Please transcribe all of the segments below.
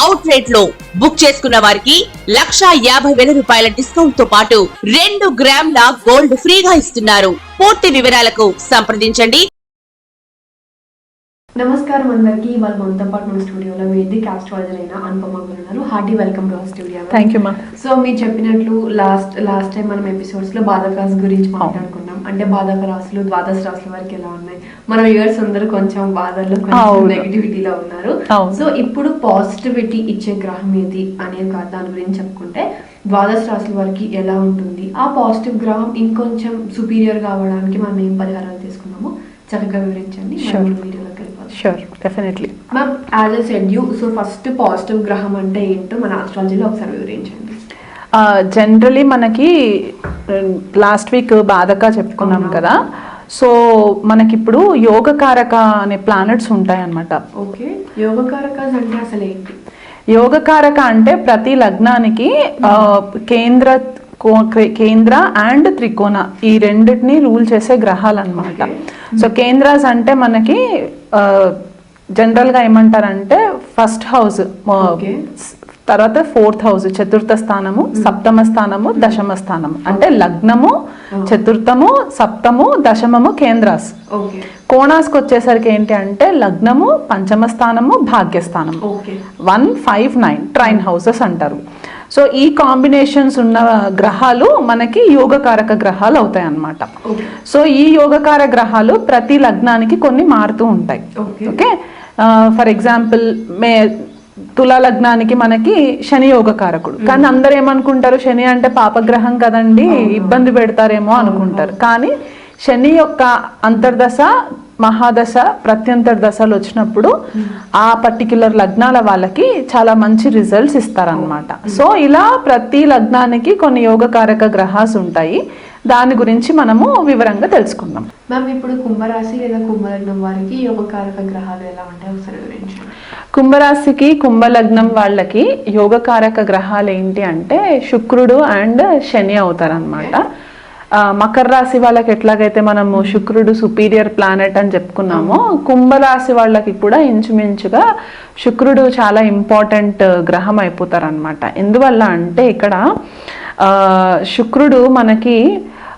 Out రేట్లో book చేసుకున్న వారికి లక్షా యాభై వేల రూపాయల డిస్కౌంట్తో పాటు రెండు గ్రాముల గోల్డ్ ఫ్రీగా ఇస్తున్నారు. పూర్తి వివరాలకు సంప్రదించండి. నమస్కారం అందరికీ. ఇవాళ మనతో పాటు మన స్టూడియోలో వేదిక్ ఆస్ట్రాలజర్ అయిన అనుపమ గారు ఉన్నారు. Hearty welcome to our studio thank you మా సో మీరు చెప్పినట్లు లాస్ట్ లాస్ట్ టైం మనం ఎపిసోడ్స్లో బాధకాస్ గురించి మాట్లాడుకున్నాం. అంటే బాధక రాశులు ద్వాదశ రాశుల వరకు ఎలా ఉన్నాయి? మన వ్యూవర్స్ అందరూ కొంచెం బాధల్లో కొంచెం. నెగిటివిటీలో ఉన్నారు. సో ఇప్పుడు పాజిటివిటీ ఇచ్చే గ్రహం ఏది అనేది కాదు దాని గురించి చెప్పుకుంటే ద్వాదశ రాశుల వరకు ఎలా ఉంటుంది? ఆ పాజిటివ్ గ్రహం ఇంకొంచెం సుపీరియర్ కావడానికి మనం ఏం పరిహారాలు తీసుకున్నామో చక్కగా వివరించండి. వీడియోలోకి sure definitely ma'am as a said you so first positive గ్రహం అంటే ఏంటో మన ఆస్ట్రాలజీలో ఒకసారి వివరించండి. జనరలీ మనకి లాస్ట్ వీక్ బాధక చెప్పుకున్నాం. కదా సో మనకిప్పుడు యోగకారక అనే ప్లానెట్స్ ఉంటాయి అన్నమాట ఓకే యోగకారకాస్ అంటే అసలు ఏంటి యోగకారక అంటే ప్రతి లగ్నానికి కేంద్ర కేంద్ర అండ్ త్రికోణ ఈ రెండింటిని రూల్ చేసే గ్రహాలు అనమాట. సో కేంద్రాస్ అంటే మనకి జనరల్గా ఏమంటారంటే ఫస్ట్ హౌస్. తర్వాత ఫోర్త్ హౌస్ చతుర్థ స్థానము సప్తమ స్థానము దశమ స్థానము. అంటే లగ్నము. చతుర్థము సప్తము దశమము కేంద్రాస్. కోణాస్కి వచ్చేసరికి ఏంటి అంటే లగ్నము పంచమ స్థానము భాగ్యస్థానము. One five nine trine houses అంటారు. సో ఈ కాంబినేషన్స్ ఉన్న గ్రహాలు మనకి యోగకారక గ్రహాలు అవుతాయి అన్నమాట సో ఈ యోగకార గ్రహాలు ప్రతి లగ్నానికి కొన్ని మారుతూ ఉంటాయి. ఓకే. ఫర్ ఎగ్జాంపుల్ మే తులా లగ్నానికి మనకి శని యోగకారకుడు. కానీ అందరు ఏమనుకుంటారు? శని అంటే పాపగ్రహం కదండి ఇబ్బంది పెడతారేమో అనుకుంటారు. కానీ శని యొక్క అంతర్దశ మహాదశ ప్రత్యంతర దశలు వచ్చినప్పుడు ఆ పర్టిక్యులర్ లగ్నాల వాళ్ళకి చాలా మంచి రిజల్ట్స్ ఇస్తారనమాట సో ఇలా ప్రతి లగ్నానికి కొన్ని యోగకారక గ్రహాస్ ఉంటాయి. దాని గురించి మనము వివరంగా తెలుసుకుందాం. మ్యామ్ ఇప్పుడు కుంభరాశి లేదా కుంభలగ్నం వారికి యోగకారక గ్రహాలు ఎలా ఉంటాయి? ఒకసారి వివరించండి కుంభరాశికి కుంభలగ్నం వాళ్ళకి యోగకారక గ్రహాలు ఏంటి అంటే శుక్రుడు అండ్ శని అవుతారనమాట మకర రాశి వాళ్ళకి ఎట్లాగైతే మనము శుక్రుడు సుపీరియర్ ప్లానెట్ అని చెప్పుకున్నామో కుంభరాశి వాళ్ళకి కూడా ఇంచుమించుగా శుక్రుడు చాలా ఇంపార్టెంట్ గ్రహం అయిపోతారనమాట ఎందువల్ల అంటే ఇక్కడ శుక్రుడు మనకి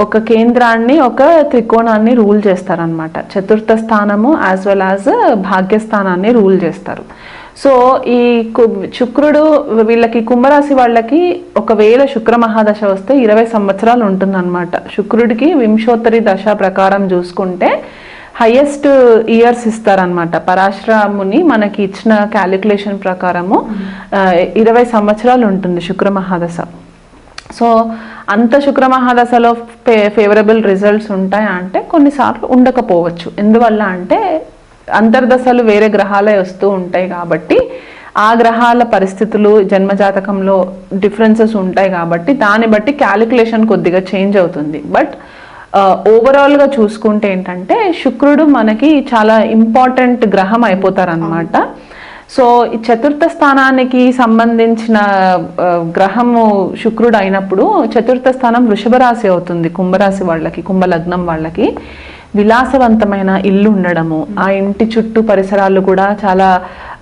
ఒక కేంద్రాన్ని ఒక త్రికోణాన్ని రూల్ చేస్తారనమాట చతుర్థ స్థానము యాజ్ వెల్ యాజ్ భాగ్యస్థానాన్ని రూల్ చేస్తారు. సో ఈ కు- శుక్రుడు వీళ్ళకి కుంభరాశి వాళ్ళకి ఒకవేళ శుక్ర మహాదశ వస్తే ఇరవై సంవత్సరాలు ఉంటుందన్నమాట. శుక్రుడికి వింశోత్తరి దశ ప్రకారం చూసుకుంటే హైయెస్ట్ ఇయర్స్ ఇస్తారనమాట పరాశ్రముని మనకి ఇచ్చిన క్యాలిక్యులేషన్ ప్రకారము ఇరవై సంవత్సరాలు ఉంటుంది శుక్ర మహాదశ. సో అంత శుక్ర మహాదశలో ఫే ఫేవరబుల్ రిజల్ట్స్ ఉంటాయా అంటే కొన్నిసార్లు ఉండకపోవచ్చు. ఎందువల్ల అంటే అంతర్దశలు వేరే గ్రహాలే వస్తూ ఉంటాయి కాబట్టి ఆ గ్రహాల పరిస్థితులు జన్మజాతకంలో డిఫరెన్సెస్ ఉంటాయి కాబట్టి దాన్ని బట్టి క్యాలిక్యులేషన్ కొద్దిగా చేంజ్ అవుతుంది. బట్ ఓవరాల్గా uh, చూసుకుంటే ఏంటంటే శుక్రుడు మనకి చాలా ఇంపార్టెంట్ గ్రహం అయిపోతారనమాట సో ఈ చతుర్థ స్థానానికి సంబంధించిన గ్రహము శుక్రుడు అయినప్పుడు చతుర్థ స్థానం వృషభ రాశి అవుతుంది కుంభరాశి వాళ్ళకి కుంభలగ్నం వాళ్ళకి. విలాసవంతమైన ఇల్లు ఉండడము ఆ ఇంటి చుట్టూ పరిసరాలు కూడా చాలా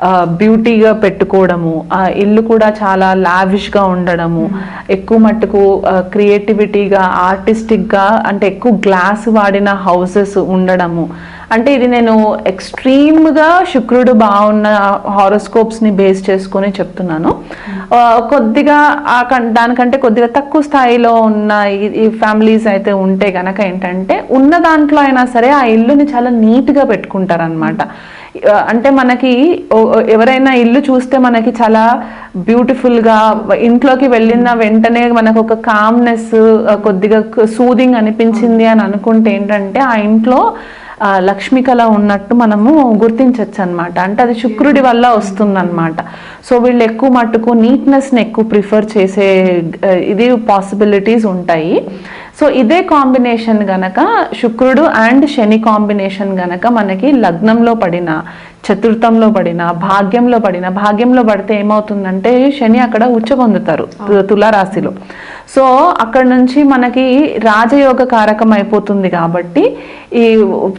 బ్యూటీగా పెట్టుకోవడము ఆ ఇల్లు కూడా చాలా లావిష్గా ఉండడము ఎక్కువ మట్టుకు క్రియేటివిటీగా ఆర్టిస్టిక్గా అంటే ఎక్కువ గ్లాస్ వాడిన హౌసెస్ ఉండడము. అంటే ఇది నేను ఎక్స్ట్రీమ్గా శుక్రుడు బాగున్న హారోస్కోప్స్ని బేస్ చేసుకొని చెప్తున్నాను. ఆ, కొద్దిగా దానికంటే కొద్దిగా తక్కువ స్థాయిలో ఉన్న ఈ- ఫ్యామిలీస్ అయితే ఉంటే గనక ఏంటంటే ఉన్న దాంట్లో అయినా సరే ఆ ఇల్లుని చాలా నీట్గా పెట్టుకుంటారనమాట అంటే మనకి ఎవరైనా ఇల్లు చూస్తే మనకి చాలా బ్యూటిఫుల్గా ఇంట్లోకి వెళ్ళిన వెంటనే మనకు ఒక కామ్నెస్ కొద్దిగా సూదింగ్ అనిపించింది అని అనుకుంటే ఏంటంటే ఆ ఇంట్లో లక్ష్మి కళ ఉన్నట్టు మనము గుర్తించవచ్చు అనమాట అంటే అది శుక్రుడి వల్ల వస్తుందన్నమాట. సో వీళ్ళు ఎక్కువ మట్టుకు నీట్నెస్ని ఎక్కువ ప్రిఫర్ చేసే ఇది పాసిబిలిటీస్ ఉంటాయి. సో ఇదే కాంబినేషన్ గనక శుక్రుడు అండ్ శని కాంబినేషన్ గనక మనకి లగ్నంలో పడిన చతుర్థంలో పడిన భాగ్యంలో పడిన భాగ్యంలో పడితే ఏమవుతుందంటే శని అక్కడ ఉచ్చ పొందుతారు తులారాశిలో. సో అక్కడ నుంచి మనకి రాజయోగ కారకం అయిపోతుంది కాబట్టి ఈ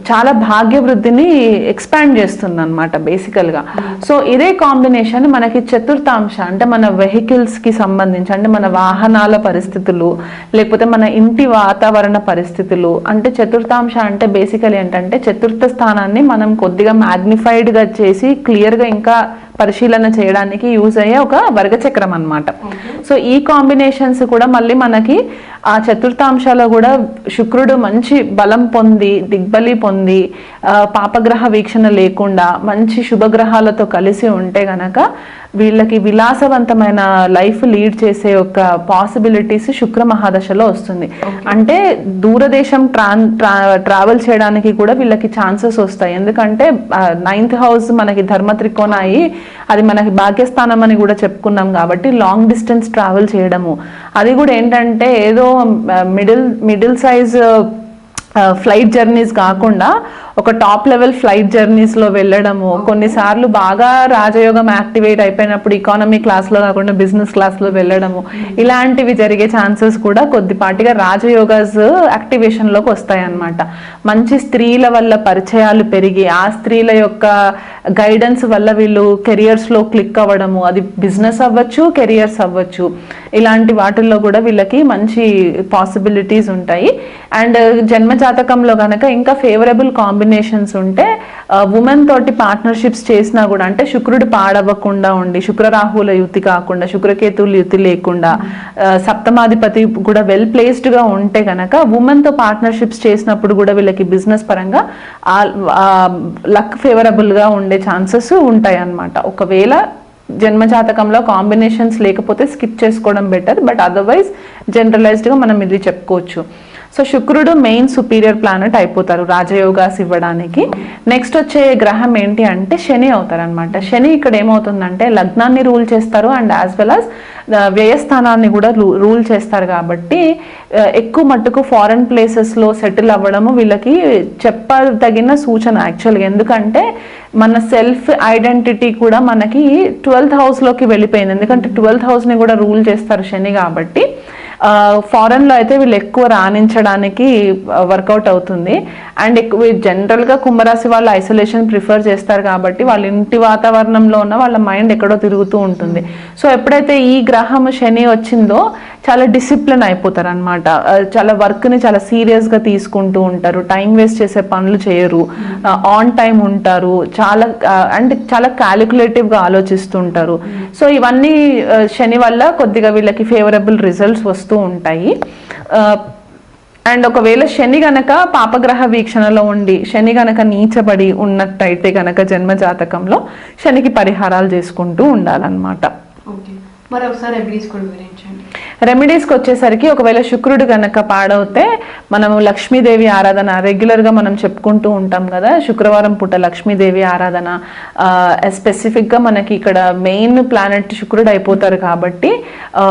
చాలా భాగ్య వృద్ధిని ఎక్స్పాండ్ చేస్తుంది అనమాట బేసికల్గా. సో ఇదే కాంబినేషన్ మనకి చతుర్థాంశ అంటే మన వెహికల్స్కి సంబంధించి అంటే మన వాహనాల పరిస్థితులు లేకపోతే మన ఇంటి వాతావరణ పరిస్థితులు అంటే చతుర్థాంశ అంటే బేసికల్ ఏంటంటే చతుర్థ స్థానాన్ని మనం కొద్దిగా మ్యాగ్నిఫైడ్గా చేసి క్లియర్గా ఇంకా పరిశీలన చేయడానికి యూజ్ అయ్యే ఒక వర్గచక్రం అన్నమాట. సో ఈ కాంబినేషన్స్ కూడా మళ్ళీ మనకి ఆ చతుర్థాంశాలో కూడా శుక్రుడు మంచి బలం పొంది దిగ్బలి పొంది పాపగ్రహ వీక్షణ లేకుండా మంచి శుభగ్రహాలతో కలిసి ఉంటే గనక వీళ్ళకి విలాసవంతమైన లైఫ్ లీడ్ చేసే ఒక పాసిబిలిటీస్ శుక్ర మహాదశలో వస్తుంది. అంటే దూరదేశం ట్రాన్ ట్రావెల్ చేయడానికి కూడా వీళ్ళకి ఛాన్సెస్ వస్తాయి. ఎందుకంటే నైన్త్ హౌస్ మనకి ధర్మ త్రికోణ అయి అది మనకి భాగ్యస్థానం అని కూడా చెప్పుకున్నాం కాబట్టి లాంగ్ డిస్టెన్స్ ట్రావెల్ చేయడము. అది కూడా ఏంటంటే ఏదో middle middle size flight journeys కాకుండా ఒక టాప్ లెవెల్ ఫ్లైట్ జర్నీస్లో వెళ్ళడము. కొన్నిసార్లు బాగా రాజయోగం యాక్టివేట్ అయిపోయినప్పుడు ఎకానమీ క్లాస్లో కాకుండా బిజినెస్ క్లాస్లో వెళ్ళడము. ఇలాంటివి జరిగే ఛాన్సెస్ కూడా కొద్దిపాటిగా రాజయోగాస్ యాక్టివేషన్లోకి వస్తాయి అన్నమాట మంచి స్త్రీల వల్ల పరిచయాలు పెరిగి ఆ స్త్రీల యొక్క గైడెన్స్ వల్ల వీళ్ళు కెరియర్స్లో క్లిక్ అవ్వడము. అది బిజినెస్ అవ్వచ్చు కెరియర్స్ అవ్వచ్చు. ఇలాంటి వాటిల్లో కూడా వీళ్ళకి మంచి పాసిబిలిటీస్ ఉంటాయి. అండ్ uh, జన్మజాతకంలో కనుక ఇంకా ఫేవరబుల్ కాంబినేషన్స్ ఉంటే uh, ఉమెన్ తోటి పార్ట్నర్షిప్స్ చేసినా కూడా అంటే శుక్రుడు పాడవ్వకుండా ఉండి శుక్రరాహుల యుతి కాకుండా శుక్రకేతువుల యుతి లేకుండా uh, సప్తమాధిపతి కూడా వెల్ ప్లేస్డ్గా ఉంటే కనుక ఉమెన్తో పార్ట్నర్షిప్స్ చేసినప్పుడు కూడా వీళ్ళకి బిజినెస్ పరంగా లక్ ఫేవరబుల్గా ఉండే ఛాన్సెస్ ఉంటాయి అన్నమాట ఒకవేళ జన్మ జాతకంలో కాంబినేషన్స్ లేకపోతే స్కిప్ చేసుకోవడం బెటర్ బట్ అదర్వైజ్ జనరలైజ్డ్గా మనం ఇది చెప్పుకోవచ్చు. సో శుక్రుడు మెయిన్ సుపీరియర్ ప్లానెట్ అయిపోతారు రాజయోగాస్ ఇవ్వడానికి. నెక్స్ట్ వచ్చే గ్రహం ఏంటి అంటే శని అవుతారనమాట శని ఇక్కడ ఏమవుతుందంటే లగ్నాన్ని రూల్ చేస్తారు అండ్ యాజ్ వెల్ అస్ వ్యయస్థానాన్ని కూడా రూల్ చేస్తారు కాబట్టి ఎక్కువ మట్టుకు ఫారెన్ ప్లేసెస్లో సెటిల్ అవ్వడము వీళ్ళకి చెప్పదగిన సూచన యాక్చువల్గా ఎందుకంటే మన సెల్ఫ్ ఐడెంటిటీ కూడా మనకి ట్వెల్త్ హౌస్లోకి వెళ్ళిపోయింది. ఎందుకంటే ట్వెల్త్ హౌస్ని కూడా రూల్ చేస్తారు శని కాబట్టి. ఫారెన్లో అయితే వీళ్ళు ఎక్కువ రాణించడానికి వర్కౌట్ అవుతుంది. అండ్ ఎక్కువ జనరల్గా కుంభరాశి వాళ్ళు ఐసోలేషన్ ప్రిఫర్ చేస్తారు కాబట్టి వాళ్ళ ఇంటి వాతావరణంలో ఉన్న వాళ్ళ మైండ్ ఎక్కడో తిరుగుతూ ఉంటుంది. సో ఎప్పుడైతే ఈ గ్రహం శని వచ్చిందో చాలా డిసిప్లిన్ అయిపోతారు అనమాట చాలా వర్క్ని చాలా సీరియస్గా తీసుకుంటూ ఉంటారు. టైం వేస్ట్ చేసే పనులు చేయరు. ఆన్ టైం ఉంటారు. చాలా అండ్ చాలా క్యాలిక్యులేటివ్గా ఆలోచిస్తుంటారు. సో ఇవన్నీ ఆ, శని వల్ల కొద్దిగా వీళ్ళకి ఫేవరబుల్ రిజల్ట్స్ వస్తూ ఉంటాయి. అండ్ ఒకవేళ శని గనక పాపగ్రహ వీక్షణలో ఉండి శని గనక నీచబడి ఉన్నట్టయితే గనక జన్మ జాతకంలో శనికి పరిహారాలు చేసుకుంటూ ఉండాలన్నమాట. రెమెడీస్కి వచ్చేసరికి ఒకవేళ శుక్రుడు కనుక పాడవుతే మనము లక్ష్మీదేవి ఆరాధన రెగ్యులర్గా మనం చెప్పుకుంటూ ఉంటాం కదా. శుక్రవారం పూట లక్ష్మీదేవి ఆరాధన స్పెసిఫిక్గా మనకి ఇక్కడ మెయిన్ ప్లానెట్ శుక్రుడు అయిపోతారు కాబట్టి ఆ,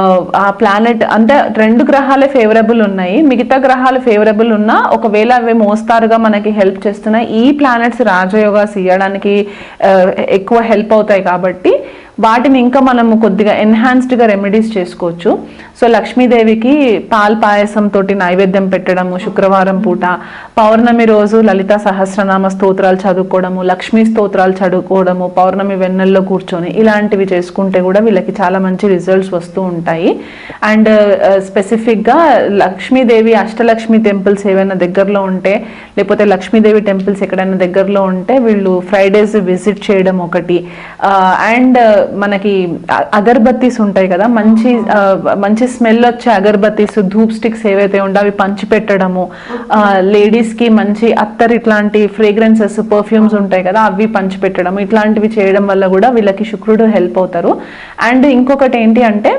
ప్లానెట్ అంటే రెండు గ్రహాలే ఫేవరబుల్ ఉన్నాయి. మిగతా గ్రహాలు ఫేవరబుల్ ఉన్నా ఒకవేళ అవి మోస్తారుగా మనకి హెల్ప్ చేస్తున్నాయి. ఈ ప్లానెట్స్ రాజయోగాస్ ఇవ్వడానికి ఎక్కువ హెల్ప్ అవుతాయి కాబట్టి వాటిని ఇంకా మనము కొద్దిగా ఎన్హాన్స్డ్గా రెమెడీస్ చేసుకోవచ్చు. సో లక్ష్మీదేవికి పాల్ పాయసం తోటి నైవేద్యం పెట్టడము శుక్రవారం పూట పౌర్ణమి రోజు లలిత సహస్రనామ స్తోత్రాలు చదువుకోవడము లక్ష్మీ స్తోత్రాలు చదువుకోవడము పౌర్ణమి వెన్నెల్లో కూర్చొని ఇలాంటివి చేసుకుంటే కూడా వీళ్ళకి చాలా మంచి రిజల్ట్స్ వస్తూ ఉంటాయి. అండ్ స్పెసిఫిక్గా లక్ష్మీదేవి అష్టలక్ష్మి టెంపుల్స్ ఏవైనా దగ్గరలో ఉంటే లేకపోతే లక్ష్మీదేవి టెంపుల్స్ ఎక్కడైనా దగ్గరలో ఉంటే వీళ్ళు ఫ్రైడేస్ విజిట్ చేయడం ఒకటి. అండ్ మనకి అగరబత్తీస్ ఉంటాయి కదా మంచి మంచి స్మెల్ వచ్చే అగరబత్తీస్ ధూప్ స్టిక్స్ ఏవైతే ఉంటే అవి పంచి పెట్టడము లేడీస్కి మంచి అత్తర్ ఇట్లాంటి ఫ్రేగ్రెన్సెస్ పర్ఫ్యూమ్స్ ఉంటాయి కదా అవి పంచి పెట్టడం ఇట్లాంటివి చేయడం వల్ల కూడా వీళ్ళకి శుక్రుడు హెల్ప్ అవుతారు. అండ్ ఇంకొకటి ఏంటి అంటే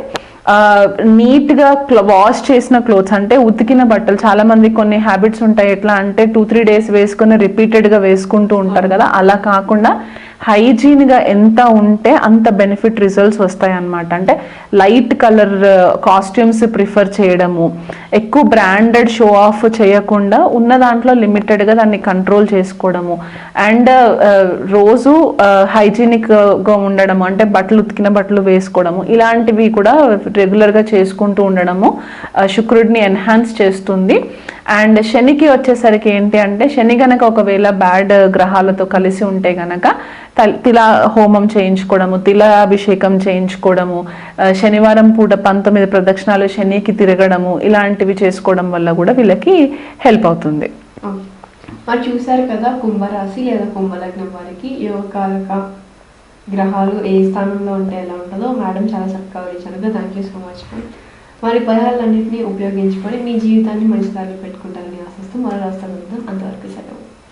నీట్గా వాష్ చేసిన క్లోత్స్ అంటే ఉతికిన బట్టలు చాలా మంది కొన్ని హ్యాబిట్స్ ఉంటాయి. ఎట్లా అంటే టూ త్రీ డేస్ వేసుకుని రిపీటెడ్గా వేసుకుంటూ ఉంటారు కదా అలా కాకుండా హైజీన్గా ఎంత ఉంటే అంత బెనిఫిట్ రిజల్ట్స్ వస్తాయి అన్నమాట. అంటే light colour uh, costumes prefer చేయడము ఎక్కువ బ్రాండెడ్ షో ఆఫ్ చేయకుండా ఉన్న దాంట్లో లిమిటెడ్గా దాన్ని కంట్రోల్ చేసుకోవడము. అండ్ uh, రోజు uh, హైజీనిక్గా ఉండడము అంటే బట్టలు ఉతికిన బట్టలు వేసుకోవడము ఇలాంటివి కూడా రెగ్యులర్గా చేసుకుంటూ ఉండడము శుక్రుడిని ఎన్హాన్స్ చేస్తుంది. అండ్ శనికి వచ్చేసరికి ఏంటి అంటే శని గనక ఒకవేళ బ్యాడ్ గ్రహాలతో కలిసి ఉంటే గనక తల్- తిలా హోమం చేయించుకోవడము తిలాభిషేకం చేయించుకోవడము శనివారం పూట పంతొమ్మిది ప్రదక్షిణాలు శనికి తిరగడము ఇలాంటివి చేసుకోవడం వల్ల కూడా వీళ్ళకి హెల్ప్ అవుతుంది. మరి చూసారు కదా కుంభరాశి లేదా కుంభలగ్నం వారికి యోగకాలక గ్రహాలు ఏ స్థానంలో ఉంటే ఎలా ఉంటుందో మేడం చాలా చక్కగా వివరించారు. కదా థ్యాంక్ యూ సో మచ్ మరి పదాలన్నింటినీ ఉపయోగించుకొని మీ జీవితాన్ని మంచి దారిలో పెట్టుకుంటారని ఆశిస్తూ మరో రాష్ట్రం అంతవరకు